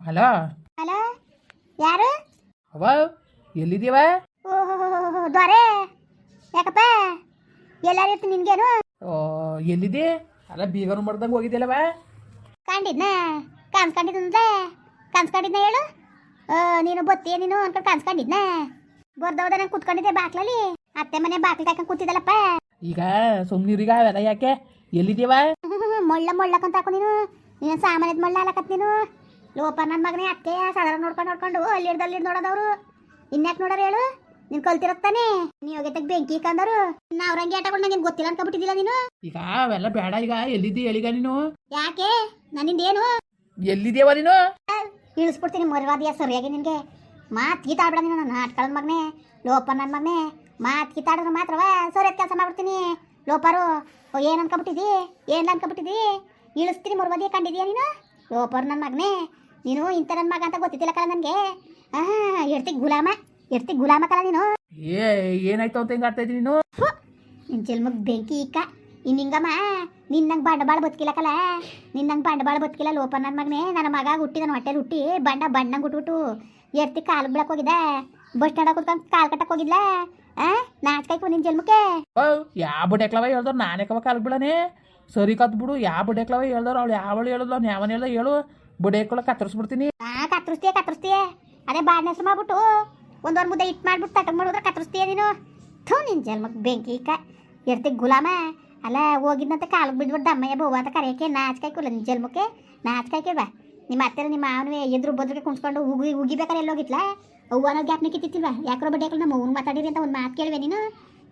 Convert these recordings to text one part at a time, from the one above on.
Hello? Hello? ಯಾರು? ಅವ ಎಲ್ಲಿದ್ದೀವ? ಓಹೋ ದೊರೆ ಯಾಕಪ್ಪ? ಎಲ್ಲಾರು ಇರ್ತೀನಿ ನಿನ್ಗೇನು? ಓ ಎಲ್ಲಿದ್ದಿ? ಅಲ್ಲ ಬೀಗನು ಮಾಡ್ದಂಗೆ ಹೋಗಿದ್ದಿಲ್ಲವ ಕಂಡಿದ್ನ ಕಾನ್ಸ್ಕೊಂಡಿದ್ದಂದ್ರೆ ಕಾನ್ಸ್ಕೊಂಡಿದ್ನ ಹೇಳು? ಆ, ನೀನು ಬತ್ತಿ ನೀನು ಅನ್ಕೊಂಡು ಕಾನ್ಸ್ಕೊಂಡಿದ್ನ ಬರ್ದವದ ನಂಗೆ ಕುತ್ಕೊಂಡಿದ್ದೆ ಬಾಕ್ಲಲ್ಲಿ. ಅತ್ತೆ ಮನೆ ಬಾಕ್ಲ ಕಾಯ್ಕೊಂಡು ಕೂತಿದ್ದಲ್ಲಪ್ಪ. ಈಗ ಸುಮ್ಮನಿರೀಗ ಅವೆಲ್ಲ ಯಾಕೆ? ಎಲ್ಲಿದ್ದೀವ? ಮೊಳ್ಳ ಮೊಳ್ಳಕ್ಕಂತ ಹಾಕು ನೀನು. ನೀನು ಸಾಮಾನ್ಯದ ಮೊಳ್ಳ ಅಲ್ಲಕತ್ ನೀನು. ಲೋಪ ನನ್ನ ಮಗನೇ ಅತ್ತೆ ಸಾಧಾರಣ ನೋಡ್ಕೊಂಡು ನೋಡ್ಕೊಂಡು ಅಲ್ಲಿ ಹಿಡ್ದು ಅಲ್ಲಿ ಹಿಡ್ದು ನೋಡೋದವ್ರು ಇನ್ಯಾಕೆ ನೋಡೋರು ಹೇಳು? ನೀನ್ ಕಲ್ತಿರತ್ತಾನೆ ನೀ ಹೋಗಿದ್ದಾಗ ಬೆಂಕಿ ಕಂದರು. ಇನ್ನು ಅವ್ರಂಗೆ ಆಟಕೊಂಡು ನಂಗೆ ಗೊತ್ತಿಲ್ಲ ಅನ್ಕೊಬಿಟ್ಟಿದ್ದಿಲ್ಲ ನೀನು? ಈಗ ಅವೆಲ್ಲ ಬೇಡ ಈಗ ಎಲ್ಲಿದ್ದಿ ಹೇಳಿಗ ನೀನು? ಯಾಕೆ? ನನ್ನಿಂದೇನು? ಎಲ್ಲಿದ್ದೀವ ನೀನು? ಇಳಿಸ್ಬಿಡ್ತೀನಿ ಮರ್ವಾದಿಯ ಸರಿಯಾಗಿ ನಿನಗೆ. ಮಾತ್ ಗೀತಾಡ್ಬೇಡ ನೀನು ನನ್ನ ಆಟ್ಕೊಳ್ಳೋದು ಮಗನೇ. ಲೋಪ ನನ್ನ ಮಗನೇ. ಮಾತ್ ಗೀತಾಡಿದ್ರೆ ಮಾತ್ರವ? ಸರಿಯಾದ ಕೆಲಸ ಮಾಡ್ಬಿಡ್ತೀನಿ. ಲೋಪಾರು ಓ ಏನು ಅನ್ಕೊಬಿಟ್ಟಿದಿ ಏನು ಅನ್ಕೊಬಿಟ್ಟಿದಿ ಇಳಿಸ್ತೀನಿ ಮರ್ವಾದಿಯ ಕಂಡಿದೀಯ ನೀನು? ಲೋಪರು ನನ್ನ ಮಗನೇ. ನೀನು ಇಂಥ ನನ್ನ ಮಗ ಅಂತ ಗೊತ್ತಿದ್ದಿಲ್ಲ ಕಲ ನನಗೆ. ಹಾಂ ಎಡ್ತಿ ಗುಲಾಮ ಎಡ್ತಿ ಗುಲಾಮ ಕಲ ನೀನು. ಏ ಏನಾಯ್ತು ಅಂತ ಹಿಂಗೆ ಆಡ್ತಾ ಇದ್ದೀನಿ ನೀನು? ನಿನ್ನ ಚೆಲ್ಮಗ್ ಬೆಂಕಿ ಇಕ್ಕ. ಇನ್ನು ಹಿಂಗಮ್ಮ ನಿನ್ನಂಗೆ ಬಂಡವಾಳ ಬದುಕಿಲ್ಲಕಲ್ಲ ನಿನ್ನಂಗೆ ಬಂಡವಾಳ ಬದುಕಿಲ್ಲ ಲೋಪ ನನ್ನ ಮಗನೇ. ನನ್ನ ಮಗ ಹುಟ್ಟಿ ನನ್ನ ಹೊಟ್ಟೆಲಿ ಹುಟ್ಟಿ ಬಣ್ಣ ಬಣ್ಣಂಗೆ ಹುಟ್ಬಿಟ್ಟು ಎರ್ತಿ ಕಾಲು ಬಿಡಕ್ಕೆ ಹೋಗಿದ್ದೆ. ಬಸ್ ಸ್ಟ್ಯಾಂಡಾಗ ಕುತ್ಕೊಂಡು ಕಾಲು ಕಟ್ಟಕ್ಕೆ ಹೋಗಿದ್ಲ. ನಾಚ್ಕಾಯ್ಕು ನಿನ್ ಜನ್ಮಕ್ಕೆ. ಓ ಯಾವ ಬಡ್ಯಾಕ್ಲವ ಹೇಳ್ದವ್ರು ನಾನೇ ಕವ ಕಾಲ್ ಬಿಡನೆ ಸರಿ ಕತ್ ಬಿಡು ಯಾವ ಬಡ್ಯಾಕ್ಲವ ಹೇಳ್ದವ್ರು ಅವ್ಳು ಯಾವಳು ಹೇಳಿದ್ಲು ಅವ್ನು ಯಾವನ ಹೇಳ್ದ ಹೇಳು. ಬಡ್ಯಾಕ್ಳ ಕತ್ತರಿಸ್ಬಿಡ್ತೀನಿ. ಹಾ ಕತ್ತರಿಸ್ತೀಯ ಕತ್ತರಿಸ್ತೀಯ. ಅದೇ ಬಾಡ್ನ ಹೆಸರು ಮಾಡ್ಬಿಟ್ಟು ಒಂದೊಂದು ಮುದ್ದೆ ಇಟ್ಟು ಮಾಡ್ಬಿಟ್ಟು ತಟಕ್ ಮಾಡಿದ್ರೆ ಕತ್ತರಿಸ್ತೀಯ ನೀನು. ಥೂ ನಿನ್ ಜನ್ಮಕ್ಕೆ ಬೆಂಕಿ ಇಕ್ಕ ಇರ್ತಿ ಗುಲಾಮ. ಅಲ್ಲ ಹೋಗಿದ್ನಂತೆ ಕಾಲಿಗೆ ಬಿದ್ಬಿಟ್ಟು ಅಮ್ಮಯ್ಯ ಬೋವ ಅಂತ ಕರೆಯೋಕೆ ನಾಚ್ಕಾಯ್ಕೊಲ್ಲ ನಿನ್ ಜನ್ಮಕ್ಕೆ? ನಾಚ್ಕಾಯ್ಕಿಲ್ವಾ ನಿಮ್ಮ ಅತ್ತೆ ನಿಮ್ಮ ಮಾವನವೇ ಎದುರು ಬದ್ರಿಗೆ ಕುಣ್ಸ್ಕೊಂಡು ಉಗಿ ಉಗಿಬೇಕಾರೆ ಎಲ್ಲೋಗಿತ್ಲಾ ಅವ್ವನ ಗ್ಯಾಪ್ನ ಕಿತ್ತಿಲ್ವಾ ಯಾಕ್ರೋ ಬಡ್ಡಿ ನಮ್ಮ ಅವ್ನು ಮಾತಾಡಿರಿ ಅಂತ ಒಂದು ಮಾತು ಕೇಳುವೆ ನೀನು?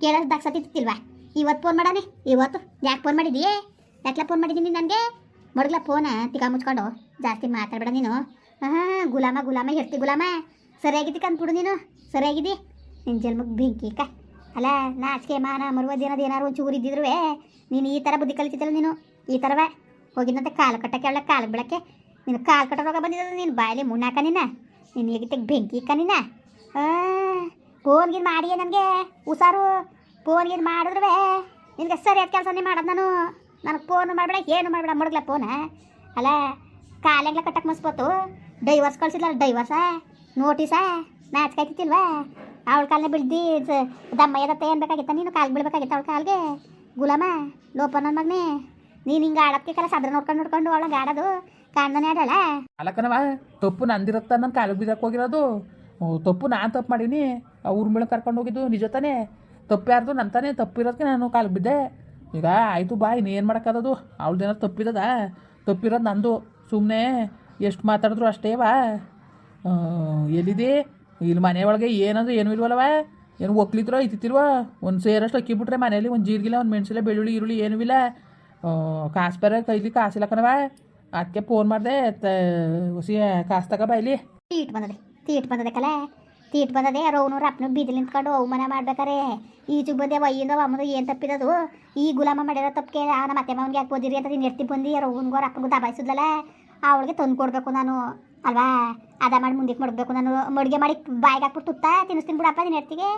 ಕೇಳೋದು ದಾಕ್ಸತ್ತಿತ್ತಿಲ್ವಾ ತಿತ್ತಿಲ್ವಾ ಇವತ್ತು ಫೋನ್ ಮಾಡಾನೆ? ಇವತ್ತು? ಯಾಕೆ ಫೋನ್ ಮಾಡಿದೀಯೇ? ಯಾಕೆ ಫೋನ್ ಮಾಡಿದ್ದೀನಿ ನನಗೆ? ಮಡಗ್ಲ ಫೋನ ತಿಕ್ಕ ಮುಚ್ಕೊಂಡು ಜಾಸ್ತಿ ಮಾತಾಡ್ಬೇಡ ನೀನು. ಹಾಂ ಗುಲಾಮ ಗುಲಾಮ ಹೇಳ್ತಿ ಗುಲಾಮ. ಸರಿಯಾಗಿದ್ದಿ ಕಂದ್ಬಿಡು ನೀನು? ಸರಿಯಾಗಿದ್ದಿ? ನಿನ್ನ ಜನ್ಮಕ್ಕೆ ಬೆಂಕಿ ಕ ಅಲ್ಲ, ನಾಚಿಕೆ, ಮಾನ, ಮರುವದ ಏನದು ಏನಾರು ಒಂಚೂರು ಇದ್ದಿದ್ರು ನೀನು ಈ ಥರ ಬುದ್ಧಿ ಕಲಿತಿದ್ದಲ್ಲ ನೀನು? ಈ ಥರವೇ ಹೋಗಿದ್ದಂತೆ ಕಾಲು ಕಟ್ಟಕ್ಕೆ, ಅವಳ ಕಾಲು ಬಿಡಕ್ಕೆ ನೀನು ಕಾಲು ಕಟ್ಟೋ ರೋಗ ಬಂದಿದ್ದಲ್ಲ ನೀನು? ಬಾಯಲ್ಲಿ ಮುನ್ನಾಕ ನಿನ್ನ? ನೀನು ಹೇಗಿತ್ತೆ ಬೆಂಕಿ ಇಕ್ಕ ಫೋನ್ ಗಿನ್ ಮಾಡಿ ನನಗೆ ಹುಷಾರು. ಫೋನ್ಗಿನ್ ಮಾಡಿದ್ರೆ ನಿನಗೆ ಸರಿಯಾದ ಕೆಲಸನೇ ಮಾಡೋದು ನಾನು. ನನಗೆ ಫೋನ್ ಮಾಡಬೇಡ, ಏನು ಮಾಡಬೇಡ, ಮಡಗ್ಲ ಫೋನ ಅಲ್ಲ ಕಾಲೆಗ್ಲ ಕಟ್ಟಕ್ಕೆ ಮಸ್ಬೋತು ಡೈವರ್ಸ್ ಕಳ್ಸಿದ್ಲ ಡೈವರ್ಸ ನೋಟಿಸ ನಾಚ್ಕಾಯ್ತಿಲ್ವಾ ಅವಳ ಕಾಲನೇ ದಮ್ಮ ದಮ್ಮಯ್ಯದತ್ತ ಏನು ಬೇಕಾಗಿತ್ತ ನೀನು? ಕಾಲು ಬೀಳ್ಬೇಕಾಗಿತ್ತ ಅವಳ ಕಾಲ್ಗೆ? ಗುಲಾಮ, ಲೋಪ ನನ್ನ ಮಗನೇ. ನೀನು ಹಿಂಗೆ ಆಡೋಕ್ಕೆ ಕೆಲಸ ಅದ್ರ ನೋಡ್ಕೊಂಡು ನೋಡ್ಕೊಂಡು ಅವಳಂಗೆ ಆಡೋದು. ತಪ್ಪು ನಂದಿರತ್ತ ನನ್ನ ಕಾಲಿಗೆ ಬಿದ್ದಕ್ಕೆ ಹೋಗಿರೋದು. ತಪ್ಪು ನಾನು ತಪ್ಪು ಮಾಡೀನಿ. ಅವ್ರ ಮೇಲೆ ಕರ್ಕೊಂಡು ಹೋಗಿದ್ದು ನಿಜ ತಾನೇ ತಪ್ಪು ಯಾರ್ದು ನನ್ನ ತಾನೇ ತಪ್ಪಿರೋದಕ್ಕೆ ನಾನು ಕಾಲಿಗೆ ಬಿದ್ದೆ. ಈಗ ಆಯಿತು ಬಾ ಇನ್ನೇನು ಮಾಡೋಕ್ಕದದು? ಅವಳ್ದೇನಾರು ತಪ್ಪಿದದ ತಪ್ಪಿರೋದು ನಂದು. ಸುಮ್ಮನೆ ಎಷ್ಟು ಮಾತಾಡಿದ್ರು ಅಷ್ಟೇ ವಾ ಆ, ಎಲ್ಲಿದೆ? ಇಲ್ಲಿ ಮನೆ ಒಳಗೆ ಏನಂದ್ರೆ ಏನೂ ಇಲ್ವಲ್ಲವ? ಏನು ಒಕ್ಲಿದ್ರೋ ಇತ್ತಿಲ್ವ ಒಂದು ಸೇರಷ್ಟು ಅಕ್ಕಿ ಬಿಟ್ರೆ ಮನೇಲಿ ಒಂದು ಜೀರಿಗಿಲ್ಲ ಒಂದು ಮೆಣಸಿಲ್ಲ ಬೆಳ್ಳುಳ್ಳಿ ಈರುಳ್ಳಿ ಏನೂ ಇಲ್ಲ. ಕಾಸು ಬೇರೆ ಕೈಲಿ ಕಾಸಿಲ್ಲ ಕಣವ. ಅದಕ್ಕೆ ಫೋನ್ ಮಾಡಿದೆ ಹುಸಿ ಕಾಸು ಬೈಲಿ. ತೀಟ್ ಬಂದದೆ ತೀಟ್ ಬಂದದೆ ಕಲೆ. ತೀಟ್ ಬಂದದೆ ರೌನು ರಪ್ನು ಬೀದಿ ನಿಂತ್ಕೊಂಡು ಅವಮಾನ ಮಾಡ್ಬೇಕಾರೆ. ಈಚೆಗೆ ಬಂದೆ ವೈಯಿಂದ ಅಮ್ಮದು ಏನು ತಪ್ಪಿದದು? ಈ ಗುಲಾಮ ಮಾಡಿರೋ ತಪ್ಪಿಗೆ ನಮ್ಮ ಮತ್ತೆ ಮಾವನಿಗೆ ಯಾಕೆ ಬೋದಿರಿ ಅಂತ ನೀನು ಎತ್ತಿ ಬಂದು ರೌನ್ಗೋ ರಪ್ಪನಿಗೂ ದಬಾಯಿಸಿದ್ಲಲ್ಲ. ಅವಳಿಗೆ ತಂದು ಕೊಡಬೇಕು ನಾನು, ಅಲ್ವಾ? ಅದ ಮಾಡಿ ಮುಂದಕ್ಕೆ ಮಡಗಬೇಕು ನಾನು. ಮಡಿಗೆ ಮಾಡಿ ಬಾಯಿಗೆ ಹಾಕ್ಬಿಟ್ಟು ತುತ್ತ, ತಿನ್ನಿಸ್ತೀನಿ ಬಿಡಪ್ಪ ನೀನು ಎರ್ತಿಗೆ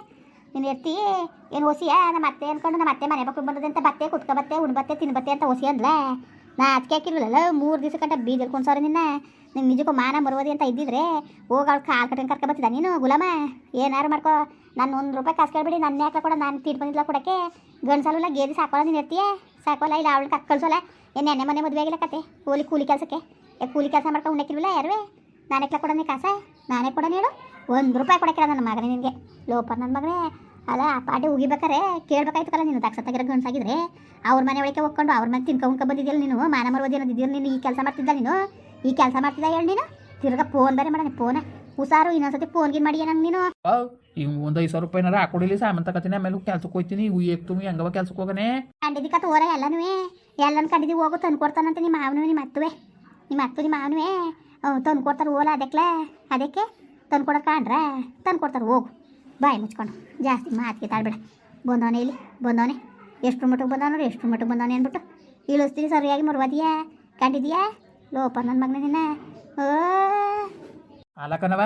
ನೀನು ಎರ್ತಿ ಏನು ಹೊಸಿಯ ನಮ್ಮ ಅತ್ತೆ ಅನ್ಕೊಂಡು, ನಮ್ಮ ಅತ್ತೆ ಮನೆ ಮಕ್ಕಳು ಬಂದದಂತ ಬತ್ತೆ, ಕುತ್ಕೊ ಬತ್ತೆ ಉಣ್ಬತ್ತೆ ತಿನ್ಬತ್ತೆ ಅಂತ ಹೊಸಿ ಅಂದ್ಲ. ನಾ ಅದಕ್ಕೆ ಹಾಕಿರ್ಲಿಲ್ಲ. ಮೂರು ದಿವಸ ಗಂಟ ಬೀದರ್ ಸಾರಿ ನಿನ್ನ. ನಿಂಗೆ ನಿಜಕ್ಕೂ ಮಾನ ಮರುವದಿ ಅಂತ ಇದ್ದಿದ್ರೆ ಹೋಗಿ ಅವ್ಳು ಕಾಲು ಕಟ್ಕೊಂಡು ಕರ್ಕೊ ನೀನು, ಗುಲಾಮ. ಏನಾರು ಮಾಡ್ಕೋ. ನಾನು ಒಂದು ರೂಪಾಯಿ ಕಾಸು ಕೇಳ್ಬಿಡಿ ನನ್ನ ಯಾಕೆ ಕೊಡ ನಾನು ತೀಟ್ ಬಂದಿಲ್ಲ ಕೊಡೋಕ್ಕೆ. ಗಂಡ್ಸಲ್ಲ ಗೇದಿ ಸಾಕೋಲ್ಲ ನೀನು ಇರ್ತೀಯ ಸಾಕೋಲ್ಲ, ಇಲ್ಲ, ಅವಳು ಕಕ್ ಕಳ್ಸೋಲ್ಲ. ಏನು ನೆನ್ನೆ ಮನೆ ಮದುವೆ ಆಗಿಲ್ಲ ಕತೆ. ಕೂಲಿ ಕೂಲಿ ಕೆಲಸಕ್ಕೆ. ಕೂಲಿ ಕೆಲಸ ಮಾಡ್ಕೊಂಡು ಉಣ್ಣಕ್ಕಿಲ್ವಲ್ಲ ಯಾರುವೆ? ನಾನೇ ಕೊಡೋಣ ಕಾಸ? ನಾನೇ ಕೊಡೋಣ ಹೇಳು? ಒಂದು ರೂಪಾಯಿ ಕೊಡಕ್ಕಿಲ್ಲ ನನ್ನ ಮಗನೇ ನಿನಗೆ. ಲೋಪರ್ ನನ್ನ ಮಗನೇ. ಅಲ್ಲ ಆ ಪಾಟಿ ಉಗಿಬೇಕಾರೆ ಕೇಳ್ಬೇಕಾಯ್ತು ಕಲ್ಲ ನೀನು ದಕ್ಷ ತೆಗಿರೋ ಗಂಡ್ಸಾಗಿದ್ರೆ ಅವ್ರ ಮನೆ ಒಳಗೆ ಹೋಗ್ಕೊಂಡು ಅವ್ರ ಮನೆ ತಿನ್ಕೊ ಉಣ್ಕೊ ಬಂದಿದ್ಯಲ್ಲ ನೀನು? ಮಾನ ಮರುವದಿ ಅನ್ನೋದಿದ್ದೀರ ನೀನು? ಈ ಕೆಲಸ ಮಾಡ್ತಿದ್ದ ನೀನು? ಈ ಕೆಲಸ ಮಾಡ್ತಿದ್ದ ಹೇಳಿ ನೀನು? ತಿರ್ಗಾ ಫೋನ್ ಬೇರೆ ಮಾಡೋಣ ಫೋನ ಹುಷಾರು ಇನ್ನೊಂದ್ಸತಿ ಫೋನ್ ಗಿನ್ ಮಾಡಿ ನಂಗೆ ನೀನು. ಈಗ ಒಂದು ಐದು ಸಾವಿರ ರೂಪಾಯಿನಾರ ಹಾಕೊಡಿಲಿ ಸಾಮಾನು ತಗೋತೀನಿ ಆಮೇಲೆ ಕೆಲ್ಸಕ್ಕೆ ಹೋಗ್ತೀನಿ ಏಕ್ ತುಂಬಿ ಹೆಂಗವ ಕೆಲ್ಸಕ್ಕೆ ಹೋಗನೆ. ಕಂಡಿದಿಕಾತ ಓರ ಎಲ್ಲನೂ ಎಲ್ಲನ ಕಂಡಿದ್ದು ಹೋಗು ತಂದು ಕೊಡ್ತಾನಂತ ನಿಮ್ಮ ಮಾವನು ನಿಮ್ಮ ಅತ್ತುವೆ. ನಿಮ್ಮ ಅತ್ತು ನಿಮ್ಮ ಮಾವನುವೆ ತಂದು ಕೊಡ್ತಾರೆ ಓಲ ಅದಕ್ಕೆ ಅದಕ್ಕೆ ತಂದು ಕೊಡೋ ಕಾಣ್ರ ತಂದು ಕೊಡ್ತಾರೆ ಹೋಗು. ಬಾಯಿ ಮುಚ್ಕೊಂಡು. ಜಾಸ್ತಿ ಮಾತಿಗೆ ತಾಳ್ಬೇಡ. ಬಂದವನೇ ಇಲ್ಲಿ ಬಂದವನೇ. ಎಷ್ಟು ಮಟ್ಟಿಗೆ ಬಂದವನು ಎಷ್ಟು ಮಟ್ಟಿಗೆ ಬಂದವನೇ ಅಂದ್ಬಿಟ್ಟು. ಇಳಿಸ್ತೀರಿ ಸರಿಯಾಗಿ ಮರುವಾದಿಯಾ? ಕಂಡಿದ್ಯಾ? ಲೋಪ ನನ್ನ ಮಗನ ನಿನ್ನ. ಅಲ್ಲ ಕಣವ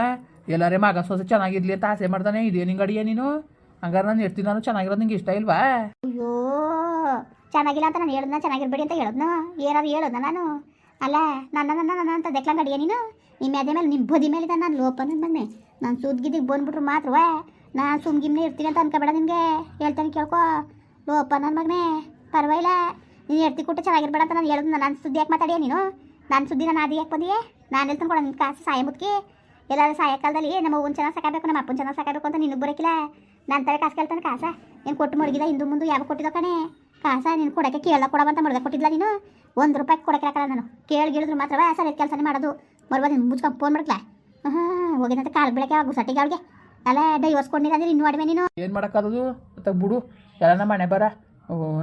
ಎಲ್ಲಾರೇ ಮಗ ಸೊಸೆ ಚೆನ್ನಾಗಿರ್ಲಿ ಅಂತ ಆಸೆ ಮಾಡ್ದಾನೆ ಇದೇ ನಿಂಗೆ ಅಡಿಯ ನೀನು? ಹಂಗಾರೆ ನಾನು ಇರ್ತೀನಿ ನಾನು ಚೆನ್ನಾಗಿರೋದು ನಿಂಗೆ ಇಷ್ಟ ಇಲ್ವಾ? ಅಯ್ಯೋ ಚೆನ್ನಾಗಿಲ್ಲ ಅಂತ ನಾನು ಹೇಳಿದ್ನ ಚೆನ್ನಾಗಿರ್ಬೇಡಿ ಅಂತ ಹೇಳದ್ನ? ಏನಾದ್ರು ಹೇಳೋದ ನಾನು? ಅಲ್ಲ ನನ್ನ ನನ್ನ ನನ್ನ ಅಂತ ದೆಕ್ಲ ಗಡಿಯ ನೀನು? ನಿಮ್ಮ ಎದೆ ಮೇಲೆ ನಿಮ್ಮ ಬದಿ ಮೇಲೆ ನಾನು ಲೋಪ ನನ್ನ ಮಗನೆ. ನಾನು ಸೂದ್ಗಿದ್ದಿಗೆ ಬಂದ್ಬಿಟ್ರು ಮಾತ್ರವೇ? ನಾನು ಸುಮ್ಗಿಮ್ನೆ ಇರ್ತೀನಿ ಅಂತ ಅನ್ಕೋಬೇಡ ನಿನಗೆ ಹೇಳ್ತಾನೆ ಕೇಳ್ಕೊ. ಲೋಪ ನನ್ನ ಮಗನೇ. ಪರವಾಗಿಲ್ಲ. ನೀನು ಎರ್ತಿ ಕೊಟ್ಟು ಚೆನ್ನಾಗಿರ್ಬೇಡ ಅಂತ ನಾನು ಹೇಳೋದು ನಾನು ಸುದ್ದಿ ಯಾಕೆ ಮಾತಾಡಿಯ ನೀನು? ನನ್ನ ಸುದ್ದಿ ನಾನು ಆದಿ ಯಾಕೆ ಬಂದಿಯೇ? ನಾನು ಹೇಳ್ತಾನೆ ಕೊಡ ನಿನ್ನ ಕಾಸು? ಸಾಯ ಮುತ್ಕಿ ಎಲ್ಲಾದ್ರೂ ಸಾಯಂಕಾಲದಲ್ಲಿ ನಮ್ಮ ಅವ್ವನ ಚೆನ್ನಾಗಿ ಸಾಕಬೇಕು ನಮ್ಮ ಅಪ್ಪನ ಚೆನ್ನಾಗಿ ಸಾಕಬೇಕು ಅಂತ ನಿನ್ನ ಬರೋಕಿಲ್ಲ? ನಾನು ತಲೆ ಕಾಸು ಕೇಳ್ತಾನೆ ಕಾಸ? ನೀನು ಕೊಟ್ಟು ಮಡಗಿದ ಹಿಂದೂ ಮುಂದೆ ಯಾವ ಕೊಟ್ಟಿದ್ದ ಕಣೆ? ಕಾಸ ನೀನು ಕೊಡೋಕ್ಕೆ ಕೇಳ ಕೊಡವಂತ ಮಡ್ಗ ಕೊಟ್ಟಿದ್ಲ ನೀನು? ಒಂದು ರೂಪಾಯಿ ಕೊಡಕ್ಕೆ ಹಾಕಲ್ಲ ನಾನು. ಕೇಳಿ ಗಿಳಿದ್ರು ಮಾತ್ರವೇ ಸರಿ ಕೆಲಸನೇ ಮಾಡೋದು. ಮರ್ಬ ನೀನು ಮುಚ್ಕೊಂಡು ಫೋನ್ ಮಾಡ್ಕಲ? ಹಾಂ ಹೋಗಿದಂತ ಕಾಲು ಬೆಳಗ್ಗೆ ಗುಸಟ್ಟಿಗೆ ಅವಳಿಗೆ? ಅಲ್ಲ ಡೈವರ್ಸ್ ಕೊಂಡಿದ್ರೆ ಇನ್ನೂ ಅಡಿಮೆ ನೀನು ಏನು ಮಾಡೋಕ್ಕಾಗೋದು ಮತ್ತೆ ಬಿಡು. ಎಲ್ಲಾನ ಮನೆ ಬರ.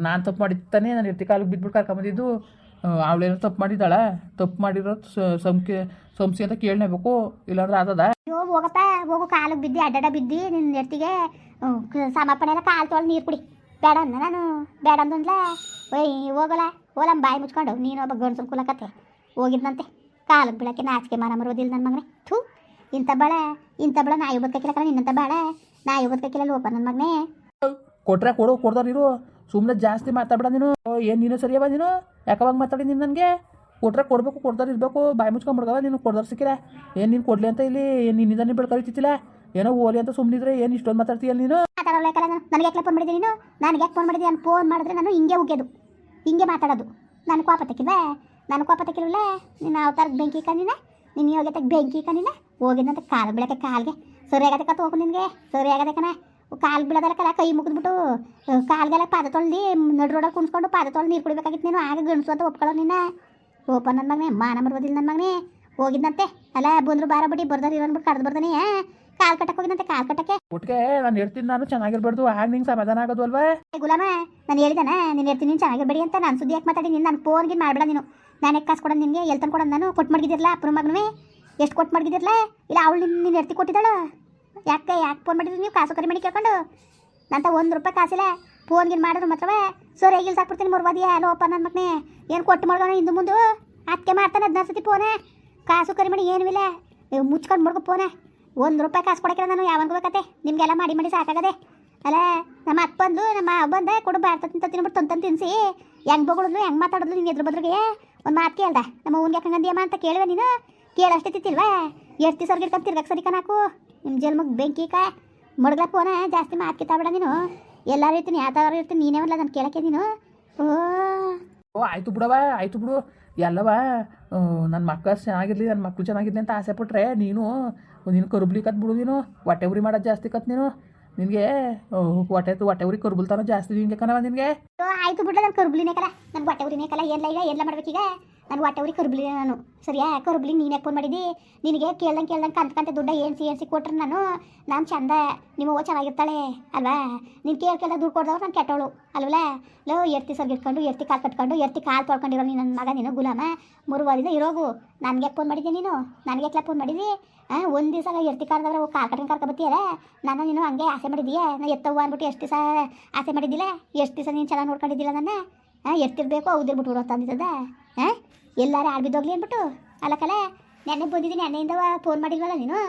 ನಾನು ತಪ್ಪು ಮಾಡಿದ್ದಾನೆ ನಾನು ಇರ್ತಿ ಕಾಲಿಗೆ ಬಿದ್ಬಿಟ್ಟು ಕರ್ಕೊಂಬಂದಿದ್ದು ಅವಳೇನೋ ತಪ್ಪು ಮಾಡಿದ್ದಾಳ. ತಪ್ಪು ಮಾಡಿರೋ ಸಂಖ್ಯೆ ಸಂಸ್ಥೆ ಅಂತ ಕೇಳಬೇಕು ಇಲ್ಲಾಂದ್ರೆ ಆದದ ಅಯ್ಯೋ ಹೋಗಪ್ಪ. ಹೋಗು. ಕಾಲಿಗೆ ಬಿದ್ದಿ ಅಡ್ಡಾಡ ಬಿದ್ದಿ ನಿನ್ನ ಎರ್ತಿಗೆ ಸಮರ್ಪಣೆ ಎಲ್ಲ ಕಾಲು ತೊಳೆದು ನೀರು ಕುಡಿ. ಬೇಡ ಅಂದ ನಾನು. ಬೇಡ ಅಂದ್ಲ ಓಯ್ ಹೋಗಲ್ಲ. ಹೋಲಮ್ಮ ಬಾಯಿ ಮುಚ್ಕೊಂಡು ನೀನು ಒಬ್ಬ ಗಂಡಸು ಕುಲಕತ್ತೆ ಹೋಗಿದ್ನಂತೆ. ಕಾಲಿಗೆ ಬೀಳಕ್ಕೆ ನಾಚಿಕೆ ಮಾರ ಮರೋದಿಲ್ಲ ನನ್ನ ಮಗನೇ. ಥೂ. ಇಂಥ ಬಾಳ ಇಂಥ ಬಾಳ ನಾಯಿ ಬದುಕಕ್ಕಿಲ್ಲ ಕಣ ನಿನ್ನಂತ ಬಾಳ ನಾ ಐವತ್ತು ಕಕ್ಕಿಲ್ಲ ಲೋಪ ನನ್ನ ಮಗನೇ. ಕೊಟ್ರೆ ಕೊಡು ಕೊಡ್ದಾರ ಇರು ಸುಮ್ಮನೆ ಜಾಸ್ತಿ ಮಾತಾಡ್ಬೇಡ ನೀನು. ಏನು ನೀನು ಸರಿಯವ ನೀನು? ಯಾಕವಾಗ ಮಾತಾಡಿ ನೀನು ನನಗೆ? ಕೊಟ್ರೆ ಕೊಡಬೇಕು ಕೊಡ್ದಾರ ಇರಬೇಕು. ಬಾಯಿ ಮುಚ್ಕೊಂಡ್ಬಿಡ್ಗವ ನೀನು ಕೊಡ್ದಾರ ಸಿಕ್ಕಿರ. ಏನು ನೀನು ಕೊಡ್ಲಿ ಅಂತ ಇಲ್ಲಿ? ಏನು ನಿನ್ನಿಂದ ಬೆಳ್ಕರಿತಿತ್ತಿಲ್ಲ ಏನೋ ಓಲಿ ಅಂತ ಸುಮ್ಮನಿದ್ರೆ ಏನು ಇಷ್ಟೊಂದು ಮಾತಾಡ್ತೀಯ ನೀನು? ಮಾತಾಡೋಲ್ಲ ನಾನು? ನನಗೆ ಯಾಕೆ ಫೋನ್ ಮಾಡಿದೆ ನೀನು? ನನಗೆ ಯಾಕೆ ಫೋನ್ ಮಾಡಿದೆ? ನಾನು ಫೋನ್ ಮಾಡಿದ್ರೆ ನಾನು ಹಿಂಗೆ ಉಗ್ಯೋದು ಹಿಂಗೆ ಮಾತಾಡೋದು. ನಾನು ಕೋಪ ತೆಕ್ಕಿಲ್ವೇ? ನಾನು ಕೋಪ ತೆಕ್ಕಿಲ್ವಲ್ಲ? ನಿನ್ನ ಅವತಾರಕ್ಕೆ ಬೆಂಕಿ ಕಣ್ಣಿನ ನಿನ್ನ ಯೋಗ್ಯತೆಗೆ ಬೆಂಕಿ ಕಂದಿನ ಹೋಗಿದ್ದಂತ ಕಾಲು ಬೀಳಕ್ಕೆ ಕಾಲ್ಗೆ. ಸರಿ ಆಗದೆ ಕತ್ತು ಹೋಗು ನಿನಗೆ. ಸರಿ ಆಗದೆ ಕಣ ಕಾಲು ಬೀಳೋದಲ್ಲ ಕಲ ಕೈ ಮುಗಿದ್ಬಿಟ್ಟು ಕಾಲ್ಗೆಲ್ಲ ಪಾದ ತೊಳ್ದು ನಡು ರೋಡಲ್ಲಿ ಕುಣಿಸ್ಕೊಂಡು ಪಾದ ತೊಳ್ದು ನೀರು ಕುಡಿಬೇಕಾಗಿತ್ತು ನೀನು. ಆಗ ಗಣಸು ಅಂತ ಒಪ್ಕೊಳ್ಳೋ ನಿನ್ನ. ಓಪ ನನ್ನ ಮಗನೇ ಮಾನ ಮರ್ಬೋದಿಲ್ಲ ನನ್ನ ಮಗನೇ. ಹೋಗಿದ್ದಂತೆ ಅಲ್ಲ ಬಂದ್ರು ಬಾರ ಬಿಟ್ಟು ಬರ್ದಾರ ಇರೋನ್ಬಿಟ್ಟು ಕಡ್ದು ಬರ್ದಾನೆ ಕಾಲ್ ಕಟ್ಟಕ್ಕೆ ಹೋಗಿದ್ದಂತೆ ಕಾಲ್ ಕಟ್ಟಕ್ಕೆ. ಹುಟ್ಟಿಗೆ ನಾನು ಹೇಳ್ತೀನಿ ನಾನು ಚೆನ್ನಾಗಿರ್ಬಾರ್ದು. ಆಗ ನಿಂಗೆ ಸಮಾಧಾನ ಆಗೋದು ಅಲ್ವಾ? ಗುಲಾಮ ನಾನು ಹೇಳಿದಾನೆ ನೀನು ಹೇಳ್ತೀನಿ ನೀನು ಚೆನ್ನಾಗಿರ್ಬೇಡಿ ಅಂತ. ನಾನು ಸುದ್ದಿ ಯಾಕೆ ಮಾತಾಡಿ ನಿನ್ನ ನಾನು ಫೋನ್ಗೆ ಮಾಡಬೇಡ ನೀನು. ನಾನು ಯಾಕೆ ಕಾಸು ಕೊಡೋದು ನಿನಗೆ ಎಲ್ಲಿ ತಂದು ಕೊಡೋದು ನಾನು. ಕೊಟ್ಟು ಮಡಗಿದಿರಲ್ಲ ಅಪ್ರ ಮಗನೂ ಎಷ್ಟು ಕೊಟ್ಟು ಮಡಗಿದಿರಲ್ಲ ಇಲ್ಲ, ಅವಳು ನಿನ್ನ ನೀನು ಎತ್ತಿ ಕೊಟ್ಟಿದ್ದಾಳು. ಯಾಕೆ ಯಾಕೆ ಫೋನ್ ಮಾಡಿದ್ರಿ ನೀವು? ಕಾಸು ಕರಿ ಮಾಡಿ ಕೇಳ್ಕೊಂಡು. ನಂತ ಒಂದು ರೂಪಾಯಿ ಕಾಸಿಲ್ಲ. ಫೋನ್ಗೆ ಮಾಡಿದ್ರು ಮಾತ್ರವೇ. ಸರಿ ಹೇಗಿಲ್ಲ ಸಾಕ್ಬಿಡ್ತೀನಿ ಮುರ್ವಾದಿಯ ಲೋಪ ನನ್ನ ಮಕ್ಕನೇ ಏನು ಕೊಟ್ಟು ಮಾಡೋಣ ಹಿಂದೆ ಮುಂದೆ? ಅದಕ್ಕೆ ಮಾಡ್ತಾನೆ ಹದಿನಾರು ಸತಿ ಫೋನೇ ಕಾಸು ಕರಿ ಮಾಡಿ ಏನೂ ಇಲ್ಲ. ನೀವು ಮುಚ್ಕೊಂಡು ಮುರ್ಗ ಫೋನೇ ಒಂದು ರೂಪಾಯಿ ಕಾಸು ಕೊಡಕ್ಕೆ ನಾನು ಯಾವಾಗ ಬೇಕತ್ತೆ ನಿಮಗೆಲ್ಲ ಮಾಡಿ ಮಾಡಿ ಸಾಕಾಗದೆ. ಅಲ್ಲ, ನಮ್ಮ ಅಪ್ಪ ಬಂದು ನಮ್ಮ ಮಾವ ಬಂದೆ, ಕೊಡು ಬಾರ್ತ ತಿಂತ ತಿನ್ಬಿಟ್ಟು ತಂತಂದು ತಿನ್ಸಿ. ಹೆಂಗೆ ಬಗಳಿದ್ಲು, ಹೆಂಗೆ ಮಾತಾಡಿದ್ಲು ನಿನ್ನ ಎದ್ರ ಬದ್ರಿಗೆ. ಒಂದು ಮಾತು ಕೇಳ್ದೆ. ನಮ್ಮ ಅವ್ನಿಗೆ ಹಂಗಂದಿಯಮ್ಮ ಅಂತ ಕೇಳುವೆ ನೀನು. ಕೇಳಷ್ಟೇ ತಿತ್ತಿಲ್ವಾ ಎಷ್ಟು ದಿವಸ ಗಿಡ್ಕೊಂಡು ತಿರ್ಗಕ್ಕೆ ಸರಿ ಕಣಾಕು ನಿಮ್ಮ ಜನ್ಮಕ್ಕೆ ಬೆಂಕಿ ಕಾ ಮಡ್ಗ್ಲ ಫೋನ ಜಾಸ್ತಿ ಮಾತು ಕಿತ್ತಾಬೇಡ ನೀನು. ಎಲ್ಲರೂ ಇರ್ತೀನಿ ಯಾವ ಥರ ಇರ್ತೀನಿ ನೀನೇ ಅಲ್ಲ ನಾನು ಕೇಳಕ್ಕೆ ನೀನು. ಓ. ಓ ಆಯ್ತು ಬಿಡವ ಆಯ್ತು ಬಿಡು. ಎಲ್ಲವ ನನ್ನ ಮಕ್ಕಳು ಚೆನ್ನಾಗಿರ್ಲಿ ನನ್ನ ಮಕ್ಕಳು ಚೆನ್ನಾಗಿರ್ಲಿ ಅಂತ ಆಸೆ ಪಟ್ರೆ ನೀನು ನೀನು ಕರುಬ್ಲಿ ಕತ್ ಬಿಡು ನೀನು. ಹೊಟ್ಟೆ ಉರಿ ಮಾಡೋದು ಜಾಸ್ತಿ ಕತ್ ನೀನು. ನಿನಗೆ ಹೊಟ್ಟೆ ಹೊಟ್ಟೆ ಉರಿ ಕರುಬುಲ್ತಾನೋ ಜಾಸ್ತಿ ನಿನಗೆ ಕಣವ ನಿನಗೆ. ಆಯ್ತು ನನ್ನ ನಾನು ಕರುಬ್ಲಿನೇ ಕಲ. ನನ್ನ ಹೊಟ್ಟೆ ಉರಿನೇ ಕಲ. ಎಲ್ಲ ಈಗ ಎಲ್ಲ ಮಾಡ್ಬೇಕೀಗ? ನಾನು ಒಟ್ಟವ್ರಿಗೆ ಕರುಬ್ಲಿ ನಾನು. ಸರಿಯಾ? ಕರುಬ್ಲಿ ನೀನು ಫೋನ್ ಮಾಡಿದ್ದಿ ನಿನಗೆ ಕೇಳ್ದಂಗೆ ಕೇಳ್ದಂಗೆ ಕಂತ ದುಡ್ಡ ಏನ್ಸಿ ಏನ್ಸಿ ಕೊಟ್ರೆ ನಾನು. ನಾನು ಚಂದ, ನಿಮ್ಮ ಅವ್ವ ಚೆನ್ನಾಗಿರ್ತಾಳೆ, ಅಲ್ವಾ? ನೀನು ಕೇಳಿ ಕೇಳ್ದ ದುಡ್ಡು ಕೊಡ್ದವ್ರು ನಾನು ಕೆಟ್ಟವಳು, ಅಲ್ವಲ್ಲ? ಲೋ, ಎರ್ತಿ ಸರ್ ಇಟ್ಕೊಂಡು, ಎರ್ತಿ ಕಾಲು ಕಟ್ಕೊಂಡು, ಎರ್ತಿ ಕಾಲು ತೊಳ್ಕೊಂಡಿರೋ ನೀನು ನನ್ನ ಮಗ ನೀನು, ಗುಲಾಮ. ಮುರುವಾದಿಂದ ಇರೋಗು. ನನಗೆ ಫೋನ್ ಮಾಡಿದ್ದೆ ನೀನು? ನನಗೆ ಯಾಕೆ ಫೋನ್ ಮಾಡಿದಿ? ಹಾಂ ಒಂದು ದಿವಸ ಎರ್ತಿ ಕಾರ್ದವ್ರೆ ಕಾಲು ಕಟ್ಕೊಂಡು ಕರ್ಕೊಬತ್ತೀಯಲ್ಲ ನಾನು ನೀನು ಹಂಗೆ ಆಸೆ ಮಾಡಿದೀಯ? ನಾನು ಎತ್ತವ್ವ ಅಂದ್ಬಿಟ್ಟು ಎಷ್ಟು ದಿವಸ ಆಸೆ ಮಾಡಿದ್ದಿಲ್ಲ? ಎಷ್ಟು ದಿವಸ ನೀನು ಚೆನ್ನಾಗಿ ನೋಡ್ಕೊಂಡಿದ್ದಿಲ್ಲ ನನ್ನ? ಹಾಂ ಎತ್ತಿರಬೇಕು ಹೌದಿರ್ಬಿಟ್ಟು ಬಿಡು ಅಂತಂದಿದ್ದದ ಹಾಂ ಎಲ್ಲಾರು ಆಡ್ಬಿದ್ದೋಗ್ಲಿ ಅಂದ್ಬಿಟ್ಟು. ಅಲ್ಲ ಕಲೆ, ನೆನ್ನೆ ಬಂದಿದ್ದೀನಿ, ನೆನ್ನೆಯಿಂದ ಫೋನ್ ಮಾಡಿಲ್ವಲ್ಲ ನೀನು?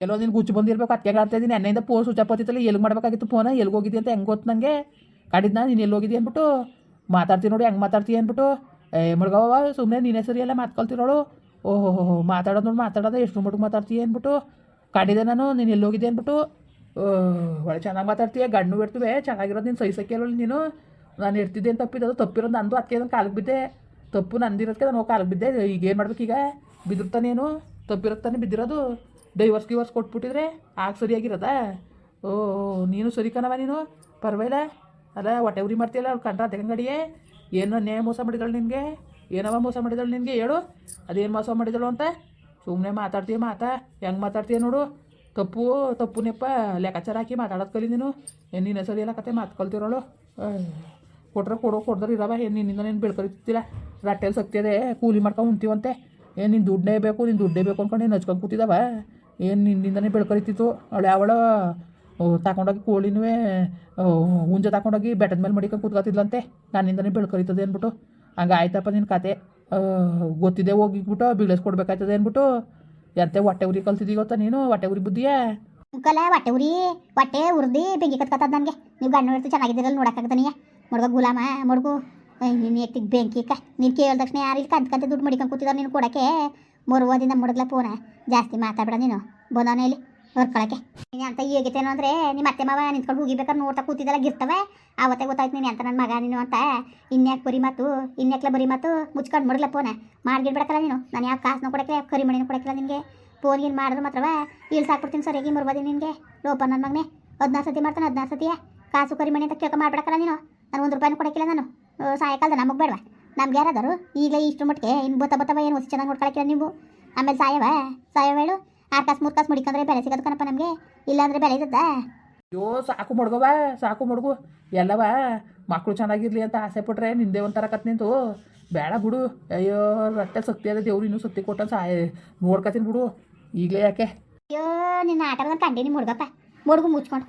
ಎಲ್ಲೋ ನೀನು ಗುಚ್ಚು ಬಂದಿರ್ಬೇಕು, ಅತ್ತೆಗೆ ಆಡ್ತಾ ಇದ್ದೀನಿ ಎಣ್ಣೆಯಿಂದ ಫೋನ್ ಸ್ವಿಚ್ ಆಫ್ ಹೋಗ್ತಿತ್ತಲ್ಲ ಎಲ್ಲಿ ಮಾಡಬೇಕಾಗಿತ್ತು ಫೋನ ಎಲ್ಲಿ ಹೋಗಿದ್ದೆ ಅಂತ ಹೆಂಗೆ ಗೊತ್ತು ನನಗೆ ಕಾಡಿದ್ನ, ನೀನು ಎಲ್ಲಿ ಹೋಗಿದ್ದೆ ಅಂದ್ಬಿಟ್ಟು? ಮಾತಾಡ್ತೀನಿ ನೋಡಿ, ಹೆಂಗೆ ಮಾತಾಡ್ತೀಯ ಅಂದ್ಬಿಟ್ಟು. ಏ ಮುಳುಗವ ಸುಮ್ಮನೆ ನೀನೇ ಸರಿ ಎಲ್ಲ ಮಾತ್ಕೊಳ್ತಿರೋಳು ಓಹೋ, ಹೋ ಮಾತಾಡೋದು ನೋಡಿ, ಮಾತಾಡೋದು, ಎಷ್ಟು ಮಟ್ಟಿಗೆ ಮಾತಾಡ್ತೀಯ ಅಂದ್ಬಿಟ್ಟು. ಕಾಡಿದೆ ನಾನು, ನೀನು ಎಲ್ಲಿ ಹೋಗಿದ್ದೆ ಅಂದ್ಬಿಟ್ಟು. ಒಳ್ಳೆ ಚೆನ್ನಾಗಿ ಮಾತಾಡ್ತೀಯ ಗಣ್ಣು ಇರ್ತೀವಿ, ಚೆನ್ನಾಗಿರೋದು ನೀನು ಸಹಿಸಕ್ಕೆ ಹೇಳೋಳು ನೀನು. ನಾನು ಇರ್ತಿದ್ದೆ ಅಂತ ತಪ್ಪಿದ್ದು ತಪ್ಪಿರೋದು ನಂದು ಅತ್ತೆ ಕಾಲಿಗೆ ಬಿದ್ದೆ. ತಪ್ಪು ನಂದಿರೋದಕ್ಕೆ ನಾನು ಕಾಲಿಗೆ ಬಿದ್ದೆ, ಈಗ ಏನು ಈಗ? ಬಿದ್ದಿರ್ತಾನೇನು ತಪ್ಪಿರುತ್ತಾನೆ ಬಿದ್ದಿರೋದು? ಡೈವರ್ಸ್ ಗಿವರ್ಸ್ ಕೊಟ್ಬಿಟ್ಟಿದ್ರೆ ಆಗ ಸರಿಯಾಗಿರೋದಾ? ಓ, ನೀನು ಸರಿ ಕಣವ ನೀನು? ಪರವಾಗಿಲ್ಲ. ಅಲ್ಲ ಹೊಟ್ಟೆ ಉರಿ ಮಾಡ್ತೀಯಲ್ಲ ಅವ್ರು ಕಂಡ್ರ ತೆಗಂಗಡಿಯೇ ಏನೋ ನೇ ಮೋಸ ಮಾಡಿದಳು ನಿನಗೆ? ಏನವ ಮೋಸ ಮಾಡಿದಳು ನಿನಗೆ? ಹೇಳು. ಅದೇನು ಮೋಸ ಮಾಡಿದಳು ಅಂತ? ಸುಮ್ಮನೆ ಮಾತಾಡ್ತೀಯ ಮಾತಾ? ಹೆಂಗೆ ಮಾತಾಡ್ತೀಯ ನೋಡು. ತಪ್ಪು ತಪ್ಪು ನೆಪ್ಪ ಲೆಕ್ಕಾಚಾರ ಹಾಕಿ ಮಾತಾಡೋದು ಕಲಿ ನೀನು. ನೀನು ಸರಿ ಎಲ್ಲ ಕತೆ ಮಾತು ಕೊಟ್ರೆ ಕೊಡೋ ಕೊಡ್ದ್ರೆ ಇರವ ಏನು ನಿನ್ನಿಂದ ನೀನು ಬೆಳ್ಕರಿತಿಲ್ಲ ರಟ್ಟೆಲಿ ಸತ್ತಿದೆ ಕೂಲಿ ಮಾಡ್ಕೊಂಡು ಉಣ್ತೀವಂತೆ ಏನು ನಿನ್ನ ದುಡ್ಡೇ ಬೇಕು ನಿನ್ನ ದುಡ್ಡೇ ಬೇಕು ಅಂದ್ಕೊಂಡು ನೀನು ಹಚ್ಕೊಂಡು ಕೂತಿದ್ದಾವ ಏನು ನಿನ್ನಿಂದನೇ ಬೆಳ್ಕರಿತಿತ್ತು ಅವಳು ಯಾವಳ ತಗೊಂಡೋಗಿ ಕೋಳಿನೂ ಹುಂಜ ತಗೊಂಡೋಗಿ ಬೆಟ್ಟದ ಮೇಲೆ ಮಡಿಕೊಂಡು ಕೂತ್ಕೊತಿದ್ಲಂತೆ. ನನ್ನಿಂದನೇ ಬೆಳ್ಕರಿತದೆ ಅಂದ್ಬಿಟ್ಟು. ಹಂಗೆ ಆಯ್ತಪ್ಪ ನಿನ್ನ ಕತೆ. ಗೊತ್ತಿದೆ ಹೋಗಿಬಿಟ್ಟು ಬೀಳಿಸ್ಕೊಡ್ಬೇಕಾಯ್ತದೆ ಅಂದ್ಬಿಟ್ಟು. ಎಂತೆ ಹೊಟ್ಟೆ ಉರಿ ಕಲ್ತಿದ್ದೀವಿ ಗೊತ್ತಾ ನೀನು? ಹೊಟ್ಟೆ ಉರಿ ಬುದ್ಧಿಯಾ? ಕಲ ಹೊಟ್ಟೆ ಉರಿ, ಹೊಟ್ಟೆ ಉರ್ದಿ, ಬೆಂಕಿ ಕತ್ಕತ್ತದ ನನಗೆ. ನೀವು ಗಂಡು ಹಿಡ್ತು ಚೆನ್ನಾಗಿದ್ದೀರಲ್ಲ ನೋಡೋಕ್ಕಾಗ್ತಾನೆಯ ಮಡ್ಗ ಗುಲಾಮ, ಮಡ್ಗು. ನೀನು ಎತ್ತಿಗೆ ಬೆಂಕಿ ಕ ನೀನು ಕೇಳಿದ ತಕ್ಷಣ ಯಾರು ಇಲ್ಲಿ ಕಂತ ಕಂತ ದುಡ್ಡು ಮಡಿಕೊಂಡು ಕೂತಿದ್ದಾರೆ ನೀನು ಕೊಡೋಕ್ಕೆ? ಮರುವಾದಿಂದ ಮಡಗ್ಲ ಪೋನ. ಜಾಸ್ತಿ ಮಾತಾಡ್ಬೇಡ ನೀನು. ಬಂದವನೇ ಇಲ್ಲಿ, ಹೊರ್ಕೊಳಕ್ಕೆ. ನೀನು ಅಂತ ಹೇಗಿತ್ತೇನು ಅಂದರೆ ನಿಮ್ಮ ಅತ್ತೆ ಮಾವ ನಿಂತ್ಕೊಂಡು ಹೋಗಿಬೇಕಾದ್ರೆ ನೋಡ್ತಾ ಕೂತಿದ್ದಲ್ಲ ಗಿರ್ತವೆ. ಆವತ್ತೇ ಗೊತ್ತಾಯ್ತು ನೀನು ಅಂತ ನನ್ನ ಮಗ ನೀನು ಅಂತ. ಇನ್ಯಾಕೆ ಬರಿ ಮಾತು, ಇನ್ಯಾಕ್ಲ ಬರಿ ಮಾತು ಮುಚ್ಕೊಂಡು ಮಡಗ್ಲ ಪೋನ. ಮಾಡ್ಗಿಡ್ಬೇಕಲ್ಲ ನೀನು. ನಾನು ಯಾವ ಕಾಸನ್ನ ಕೊಡಕ್ಕೆ ಕರಿಮಣಿನೂ ಕೊಡಕ್ಕಿಲ್ಲ ನಿನಗೆ. ಏನು ಮಾಡಿದ್ರು ಮಾತ್ರವ? ಇಲ್ಲಿ ಸಾಕ್ಬಿಡ್ತೀನಿ ಸರಿಯಾಗಿ ಮರ್ಬೋದಿ ನಿನಗೆ. ಲೋಪ ನನ್ನ ಮಗನೇ. ಹದಿನಾರು ಸತಿ ಮಾಡ್ತಾನೆ, ಹದಿನಾರು ಸತಿಯೇ. ಕಾಸು ಕರಿಮಣಿ ಅಂತ ಕೇಳ್ಕೊ ಮಾಡ್ಬಿಡಕ್ಕಲ್ಲ ನೀನು. ನಾನು ಒಂದು ರೂಪಾಯಿನೂ ಕೊಡಕ್ಕಿಲ್ಲ ನಾನು. ಸಾಯಂಕಾಲದ ನಮಗೆ ಬೇಡವಾ ನಮ್ಗೆ ಯಾರಾದರು? ಈಗಲೇ ಇಷ್ಟು ಮಟ್ಟಿಗೆ ಇನ್ನು ಬತ್ತ ಬತ್ತವ ಏನು ಹೊಸ ಚೆನ್ನಾಗಿ ನೋಡ್ಕೊಳಕ್ಕಿಲ್ಲ ನೀವು? ಆಮೇಲೆ ಸಾಯವ ಸಾಯವ ಹೇಳು. ಆರು ಕಾಸು ಮೂರು ಕಾಸು ಮುಡಿಕಂದ್ರೆ ಬೆಲೆ ಸಿಗೋದು ಕಣಪ್ಪ ನಮಗೆ. ಇಲ್ಲಾಂದ್ರೆ ಬೆಲೆ ಇದ್ದಾ ಅಯ್ಯೋ ಸಾಕು ಮಡ್ಗವ ಸಾಕು ಮಡ್ಗು. ಎಲ್ಲವ ಮಕ್ಕಳು ಚೆನ್ನಾಗಿರ್ಲಿ ಅಂತ ಆಸೆ ಪಟ್ರೆ ನಿಂದೆ ಒಂಥರ ಕತ್ ನಿಂತು. ಬೇಡ ಬಿಡು. ಅಯ್ಯೋ ರಟ್ಟೆ ಸಕ್ತಿ ಅದ ದೇವ್ರು ಇನ್ನೂ ಸತ್ತಿ ಕೊಟ್ಟ ಸಾಯ ನೋಡ್ಕತೀನಿ ಬಿಡು. ಈಗಲೇ ಯಾಕೆ? ಅಯ್ಯೋ ನಿನ್ನ ಆಟ ಕಂಡೀನಿ ಮುಡ್ಗಪ್ಪ ಮುಡ್ಗು ಮುಚ್ಕೊಂಡು.